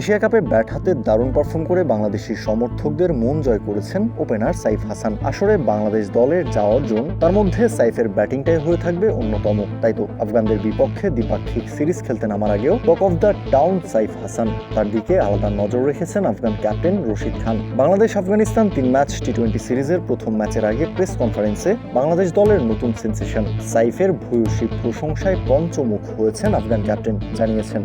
Asia কাপে bat হাতে দারুণ পারফর্ম করে বাংলাদেশি সমর্থকদের মন জয় করেছেন ওপেনার সাইফ হাসান। আসরে বাংলাদেশ দলের যা অর্জন, তার মধ্যে সাইফের ব্যাটিংটাই হয়ে থাকবে অন্যতম। তাই তো, আফগানদের বিপক্ষে দ্বিপাক্ষিক সিরিজ খেলতে নামার আগেও talk of the town Saif Hasan. তার দিকে আলাদা নজর রেখেছেন আফগান ক্যাপ্টেন রশিদ খান। বাংলাদেশ আফগানিস্তান তিন ম্যাচ টি টোয়েন্টি সিরিজের প্রথম ম্যাচের আগে প্রেস কনফারেন্সে বাংলাদেশ দলের নতুন সেন্সেশন। সাইফের ভূয়সী প্রশংসায় পঞ্চমুখ হয়েছেন আফগান ক্যাপ্টেন, জানিয়েছেন।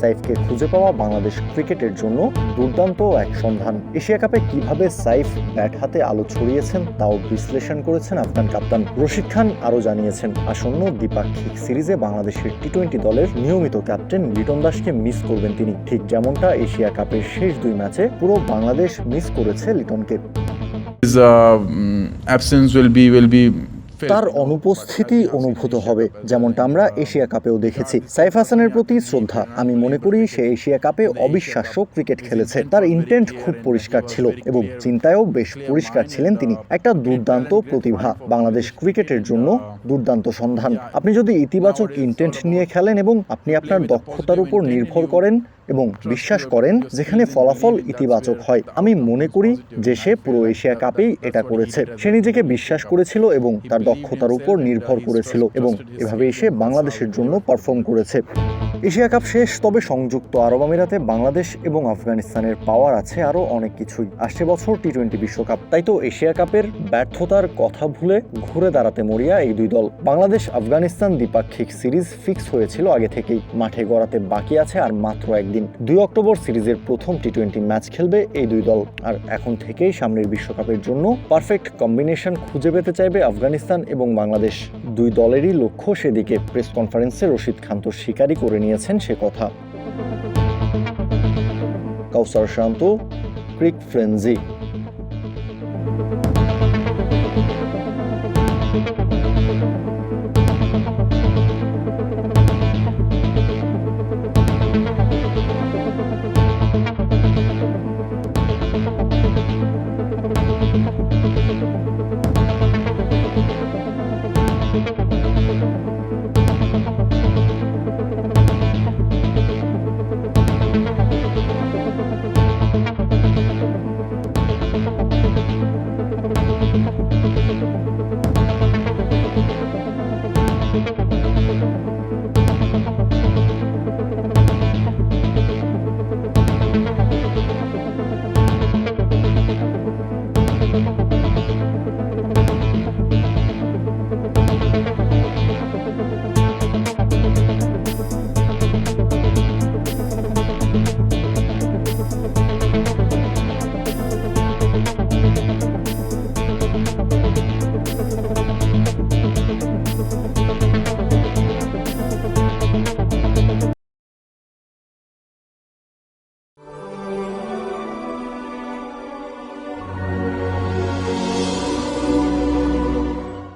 সাইফকে খুঁজে পাওয়া বাংলাদেশ ক্রিকেটের জন্য দুর্দান্ত এক সন্ধান। এশিয়া কাপে কীভাবে সাইফ ব্যাট হাতে আলো ছড়িয়েছেন তাও বিশ্লেষণ করেছেন আফগান কাপ্তান। রশিদ খান আরও জানিয়েছেন আসন্ন দ্বিপাক্ষিক সিরিজে বাংলাদেশের টি টোয়েন্টি দলের নিয়মিত ক্যাপ্টেন লিটন দাসকে মিস করবেন তিনি। ঠিক যেমনটা এশিয়া কাপের শেষ দুই ম্যাচে পুরো বাংলাদেশ মিস করেছে লিটনকে। His uh, mm, absence will be will be. তার অনুপস্থিতি অনুভূত হবে যেমনটা আমরা এশিয়া কাপেও দেখেছি। সাইফ হাসানের প্রতি শ্রদ্ধা। আমি মনে করি সে এশিয়া কাপে অবিশ্বাস্য ক্রিকেট খেলেছে। তার ইন্টেন্ট খুব পরিষ্কার ছিল এবং চিন্তায়ও বেশ পরিষ্কার ছিলেন তিনি। একটা দুর্দান্ত প্রতিভা বাংলাদেশ ক্রিকেটের জন্য দুর্দান্ত সন্ধান। আপনি যদি ইতিবাচক ইন্টেন্ট নিয়ে খেলেন এবং আপনি আপনার দক্ষতার উপর নির্ভর করেন এবং বিশ্বাস করেন যেখানে ফলাফল ইতিবাচক হয়। আমি মনে করি যে সে পুরো এশিয়া কাপেই এটা করেছে। সে নিজেকে বিশ্বাস করেছিল এবং তার দক্ষতার উপর নির্ভর করেছিল এবং এভাবেই সে বাংলাদেশের জন্য পারফর্ম করেছে। এশিয়া কাপ শেষ, তবে সংযুক্ত আরব আমিরাতে বাংলাদেশ এবং আফগানিস্তানের পাওয়ার আছে আরও অনেক কিছুই। আসছে বছর টি টোয়েন্টি বিশ্বকাপ। তাই তো এশিয়া কাপের ব্যর্থতার কথা ভুলে ঘুরে দাঁড়াতে মরিয়া এই দুই দল। বাংলাদেশ, আফগানিস্তান দ্বিপাক্ষিক সিরিজ ফিক্স হয়েছিল আগে থেকেই। মাঠে গড়াতে বাকি আছে আর মাত্র একদিন। দুই অক্টোবর সিরিজের প্রথম টি টোয়েন্টি ম্যাচ খেলবে এই দুই দল। আর এখন থেকেই সামনের বিশ্বকাপের জন্য পারফেক্ট কম্বিনেশন খুঁজে পেতে চাইবে আফগানিস্তান এবং বাংলাদেশ। দুই দলেরই লক্ষ্য সেদিকে প্রেস কনফারেন্সে রশিদ খান তো স্বীকারই করে নিয়েছেন সে কথা। Kawsar Shanto Cric Frenzy.